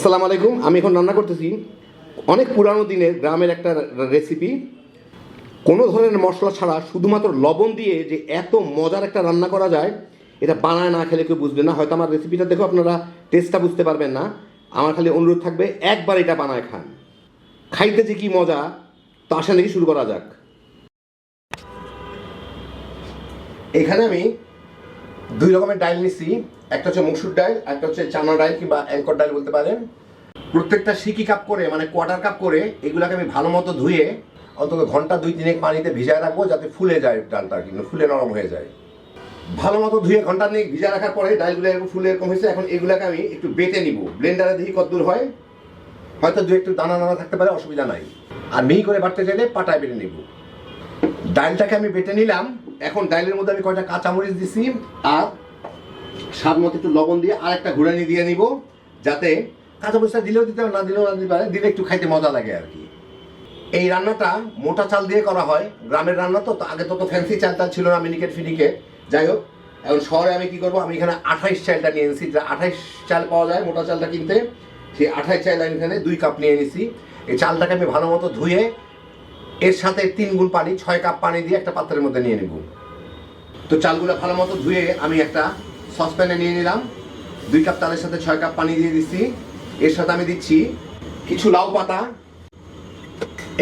আসসালামু আলাইকুম। আমি এখন রান্না করতেছি অনেক পুরানো দিনের গ্রামের একটা রেসিপি কোনো ধরনের মশলা ছাড়া শুধুমাত্র লবণ দিয়ে যে এত মজার একটা রান্না করা যায়, এটা বানায় না খেলে কেউ বুঝবে না। হয়তো আমার রেসিপিটা দেখো আপনারা টেস্টটা বুঝতে পারবেন না। আমার খালি অনুরোধ থাকবে, একবার এটা বানায় খান। খাইতে যে কি মজা, তো আসা নাকি শুরু করা যাক। এখানে আমি দুই রকমের ডাল নিছি। একটা হচ্ছে মসুর ডাল একটা হচ্ছে চানা ডাল কিংবা অ্যাঙ্কর ডাল বলতে পারেন। প্রত্যেকটা সিকি কাপ করে মানে কোয়ার্টার কাপ করে, এগুলাকে আমি ভালো মতো ধুয়ে অন্তত ঘণ্টা দুই তিনেক পানিতে ভিজায় রাখব যাতে ফুলে যায় ডালটা কিন্তু ফুলে নরম হয়ে যায়। ভালো মতো ধুয়ে ঘণ্টা নিয়ে ভিজা রাখার পরে ডালগুলো এরকম ফুলে এরকম হয়েছে, এখন এগুলাকে আমি একটু বেটে নিব। ব্লেন্ডারে দেখি কতদূর হয়। হয়তো দু একটু দানা দানা থাকতে পারে, অসুবিধা নাই। আর মিহি করে বাটতে চাইলে পাটায় বেটে নিব। ডালটাকে আমি বেটে নিলাম এখন ডালের মধ্যে আমি কয়টা কাঁচামরিচ দিছি আর স্বাদ মতো একটু লবণ দিয়ে আর একটা ঘুরানি দিয়ে নিব, যাতে কাঁচামরিচটা দিলেও দিতে হবে না দিলেও না দিতে পারে, দিলে একটু খাইতে মজা লাগে আর কি। এই রান্নাটা মোটা চাল দিয়ে করা হয়, গ্রামের রান্না তো আগে তো ফ্যান্সি চাল টাল ছিল না, মিনিকেট ফিনিকেট যাই হোক, এখন শহরে আমি কি করব, আমি এখানে আঠাইশ চালটা নিয়ে এনেছি, যা আঠাইশ চাল পাওয়া যায় মোটা চালটা কিনতে, সেই আঠাইশ চাল আমি এখানে দুই কাপ নিয়ে এনেছি। এই চালটাকে আমি ভালো মতো ধুয়ে এর সাথে তিন গুণ পানি, ছয় কাপ পানি দিয়ে একটা পাত্রের মধ্যে নিয়ে নেব। তো চালগুলো ভালো মতো ধুয়ে আমি একটা সসপ্যানে নিয়ে নিলাম। দুই কাপ চালের সাথে ছয় কাপ পানি দিয়ে দিচ্ছি। এর সাথে আমি দিচ্ছি কিছু লাউ পাতা।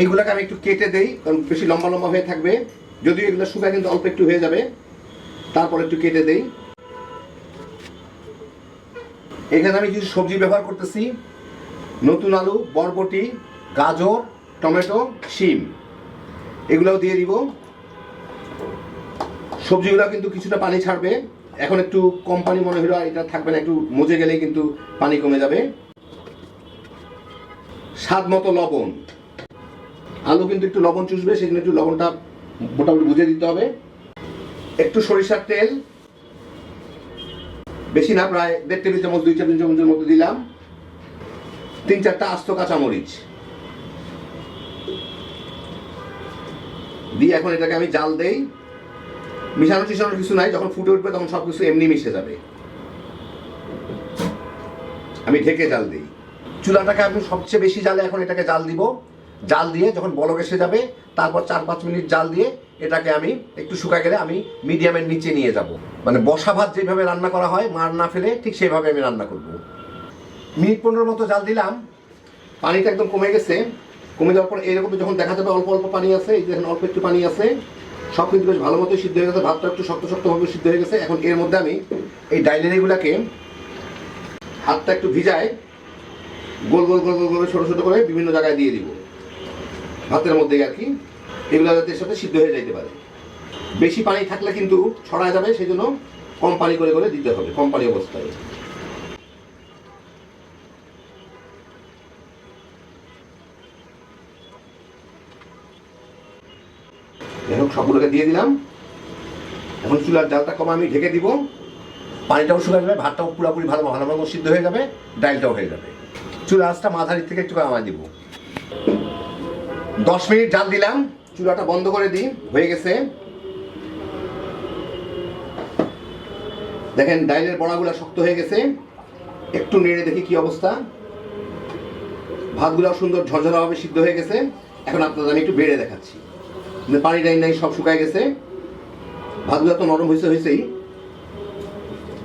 এইগুলোকে আমি একটু কেটে দেই, কারণ বেশি লম্বা লম্বা হয়ে থাকবে। যদিও এগুলো শুকায় কিন্তু অল্প একটু হয়ে যাবে। তারপর একটু কেটে দেই। এখানে আমি কিছু সবজি ব্যবহার করতেছি। নতুন আলু, বরবটি, গাজর, টমেটো, শিম। এগুলোও দিয়ে দিব। সবজিগুলো কিন্তু কিছুটা পানি ছাড়বে। এখন একটু কম পানি মনে হলো এটা থাকবে না, একটু মজে গেলেই কিন্তু পানি কমে যাবে। স্বাদ মতো লবণ। আলু কিন্তু একটু লবণ চুষবে, সেজন্য একটু লবণটা মোটামুটি বুঝে দিতে হবে। একটু সরিষার তেল। বেশি না, প্রায় দেড় টেবিল চামচ, দুই টেবিল চামচের মতো দিলাম। তিন চারটা আস্ত কাঁচামরিচ। দিয়ে এখন এটাকে আমি জাল দেই। মিশানো টিশানোর কিছু নাই, যখন ফুটে উঠবে তখন সব কিছু এমনি মিশে যাবে। আমি ঢেকে জাল দিই। চুলাটাকে আমি সবচেয়ে বেশি জালে এখন এটাকে জাল দিব। জাল দিয়ে যখন বলক এসে যাবে, তারপর চার পাঁচ মিনিট জাল দিয়ে এটাকে আমি একটু শুকা গেলে আমি মিডিয়ামের নিচে নিয়ে যাব। মানে বসা ভাত যেভাবে রান্না করা হয়, মার না ফেলে ঠিক সেভাবে আমি রান্না করব। মিনিট পনেরো মতো জাল দিলাম। পানিটা একদম কমে গেছে। কমে যাওয়ার পর এরকম যখন দেখা যাবে অল্প অল্প পানি আছে, এই অল্প একটু পানি আছে, সব কিন্তু বেশ ভালো মতো সিদ্ধ হয়ে গেছে, ভাতটা একটু শক্ত শক্তভাবে সিদ্ধ হয়ে গেছে। এখন এর মধ্যে আমি এই ডাইলের এগুলাকে হাতটা একটু ভিজায় গোল গোল গোল গোল করে ছোটো ছোটো করে বিভিন্ন জায়গায় দিয়ে দিব। ভাতের মধ্যে আর কি, এগুলো যাতে সাথে সিদ্ধ হয়ে যাইতে পারে। বেশি পানি থাকলে কিন্তু ছড়া যাবে সেই জন্য কম পানি করে করে দিতে হবে, কম পানি অবস্থায়। যাই হোক, সবগুলোকে দিয়ে দিলাম। এখন চুলার জালটা কমা, আমি ঢেকে দিব। পানিটাও শুকায় যাবে, ভাতটাও পুরোপুরি ভালো ভালো মতো সিদ্ধ হয়ে যাবে, ডালটাও হয়ে যাবে। চুলা মাঝারি থেকে একটু আমায় দিব। দশ মিনিট জাল দিলাম, চুলাটা বন্ধ করে দিই, হয়ে গেছে। দেখেন, ডাইলের বড়াগুলো শক্ত হয়ে গেছে। একটু নেড়ে দেখি কি অবস্থা। ভাতগুলো সুন্দর ঝরঝরাভাবে সিদ্ধ হয়ে গেছে। এখন আপনাদের আমি একটু বেড়ে দেখাচ্ছি। পানি টাইন নাই, সব শুকায় গেছে। ভাতগুলো তো নরম হয়েছে হয়েছেই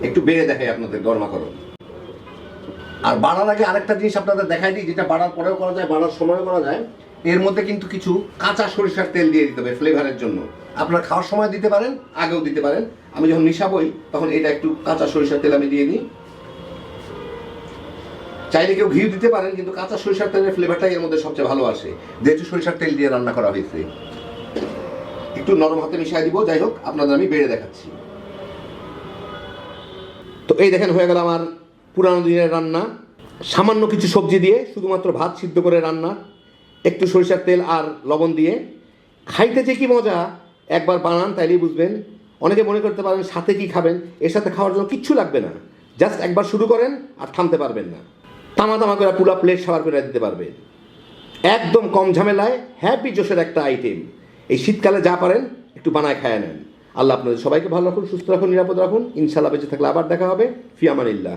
একটু বেড়ে দেখাই আপনাদের গরমা গরম আর বাড়ার আগে আরেকটা জিনিস আপনাদের দেখাই দিই, যেটা বাড়ার পরেও করা যায়, বাড়ার সময়ও করা যায়। এর মধ্যে কিন্তু কিছু কাঁচা সরিষার তেল দিয়ে দিতে হবে ফ্লেভারের জন্য। আপনারা খাওয়ার সময় দিতে পারেন, আগেও দিতে পারেন। আমি যখন মিশাবই তখন এটা একটু কাঁচা সরিষার তেল আমি দিয়ে দিই। চাইলে কেউ ঘি দিতে পারেন, কিন্তু কাঁচা সরিষার তেলের ফ্লেভারটাই এর মধ্যে সবচেয়ে ভালো আসে। যেহেতু সরিষার তেল দিয়ে রান্না করা হয়েছে। একটু নরম হাতে মিশিয়ে দিব, যাই হোক, আপনাদের আমি বেড়ে দেখাচ্ছি। তো এই দেখেন, হয়ে গেল আমার পুরানো দিনের রান্না। সামান্য কিছু সবজি দিয়ে শুধুমাত্র ভাত সিদ্ধ করে রান্না, একটু সরিষার তেল আর লবণ দিয়ে। খাইতে যে কি মজা, একবার বানান, তাইলেই বুঝবেন। অনেকে মনে করতে পারেন, সাথে কি খাবেন? এর সাথে খাওয়ার জন্য কিচ্ছু লাগবে না। জাস্ট একবার শুরু করেন আর থামতে পারবেন না। তামা তামা করে পুরা প্লেট সাবার করে দিতে পারবেন। একদম কম ঝামেলায় হ্যাপি জোশের একটা আইটেম এই শীতকালে যা পারেন, একটু বানায় খায় নেন। আল্লাহ আপনাদের সবাইকে ভালো রাখুন, সুস্থ রাখুন, নিরাপদ রাখুন। ইনশাল্লাহ বেঁচে থাকলে আবার দেখা হবে। ফিয়ামানিল্লাহ